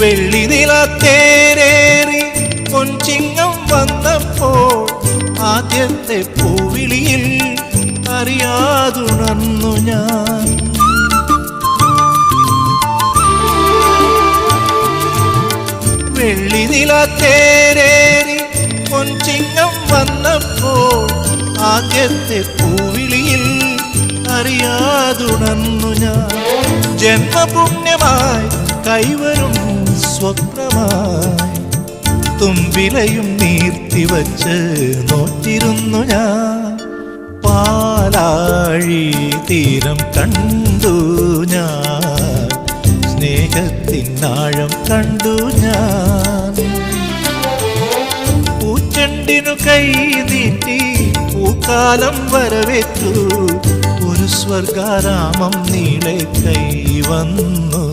വെള്ളി നിലത്തേരേറി പൊൻചിങ്ങം വന്നപ്പോൾ ആദ്യത്തെ പൂവിളിയിൽ അറിയാതുണർന്നു ഞാൻ. വെള്ളി നിലത്തേരേറി പൊൻചിങ്ങം വന്നപ്പോൾ ആദ്യത്തെ പൂവിളിയിൽ അറിയാതുണർന്നു ഞാൻ. ജന്മപുണ്യമായി കൈവരും സ്വപ്നമായി തുമ്പിലയും നീർത്തിവച്ച് നോറ്റിരുന്നു ഞാൻ. പാലാഴി തീരം കണ്ടു ഞാൻ. സ്നേഹത്തിനാഴം കണ്ടു ഞാൻ. പൂച്ചെണ്ടിനു കൈ നീട്ടി പൂക്കാലം വരവേറ്റു. ഒരു സ്വർഗാരാമം നീളെ കൈ വന്നു.